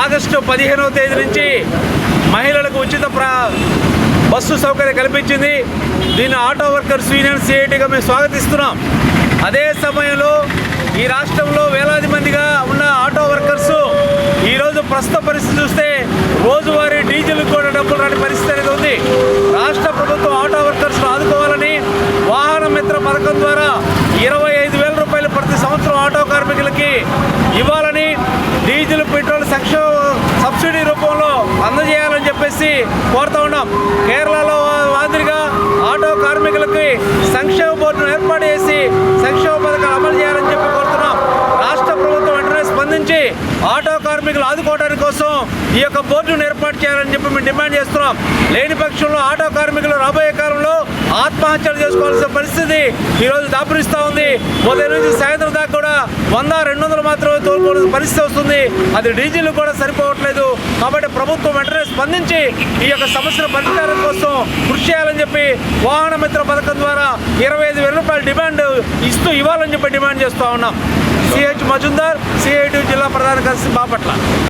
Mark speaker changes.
Speaker 1: August పదిహేనవ తేదీ నుంచి మహిళలకు ఉచిత ప్రా బస్సు సౌకర్యం కల్పించింది. దీన్ని ఆటో వర్కర్స్ యూనియన్ సిఐటిగా మేము స్వాగతిస్తున్నాం. అదే సమయంలో ఈ రాష్ట్రంలో వేలాది మందిగా ఉన్న ఆటో వర్కర్స్ ఈరోజు ప్రస్తుత పరిస్థితి చూస్తే రోజువారీ డీజిల్ కూడా డబ్బులు రాని పరిస్థితి అనేది ఉంది రాష్ట్ర ప్రభుత్వం ఆటో వర్కర్స్ ఆదుకోవాలని వాహన మిత్ర పథకం ద్వారా ఇరవై ఐదు వేల రూపాయలు ప్రతి సంవత్సరం ఆటో కార్మికులకి ఇవ్వాలని డీజిల్ పెట్రోల్ సంక్షేమ సబ్సిడీ రూపంలో అందజేయాలని చెప్పేసి కోరుతూ ఉన్నాం. కేరళలో మాదిరిగా ఆటో కార్మికులకి సంక్షేమ బోర్డును ఏర్పాటు చేసి సంక్షేమ పథకాలు అమలు చేయాలని చెప్పి కోరుతున్నాం. రాష్ట్ర ప్రభుత్వం వెంటనే స్పందించి ఆటో కార్మికులు ఆదుకోవడానికి కోసం ఈ యొక్క బోర్డును ఏర్పాటు చేయాలని చెప్పి మేము డిమాండ్ చేస్తున్నాం. లేని పక్షంలో ఆటో కార్మికులు రాబోయే కాలంలో ఆత్మహత్యలు చేసుకోవాల్సిన పరిస్థితి ఈరోజు దాపురిస్తూ ఉంది. ఉదయం నుంచి సాయంత్రం దాకా కూడా వంద రెండు వందలు మాత్రమే తోలుకోవాల్సిన పరిస్థితి వస్తుంది. అది డీజిల్ కూడా సరిపోవట్లేదు. కాబట్టి ప్రభుత్వం వెంటనే స్పందించి ఈ యొక్క సమస్యల పరిష్కారం కోసం కృషి చేయాలని చెప్పి వాహన మిత్ర పథకం ద్వారా ఇరవై ఐదు వేల రూపాయల డిమాండ్ ఇస్తూ ఇవ్వాలని చెప్పి డిమాండ్ చేస్తూ ఉన్నాం. సిహెచ్ మజుందార్ సిఐటి జిల్లా ప్రధాన కార్యదర్శి బాపట్ల.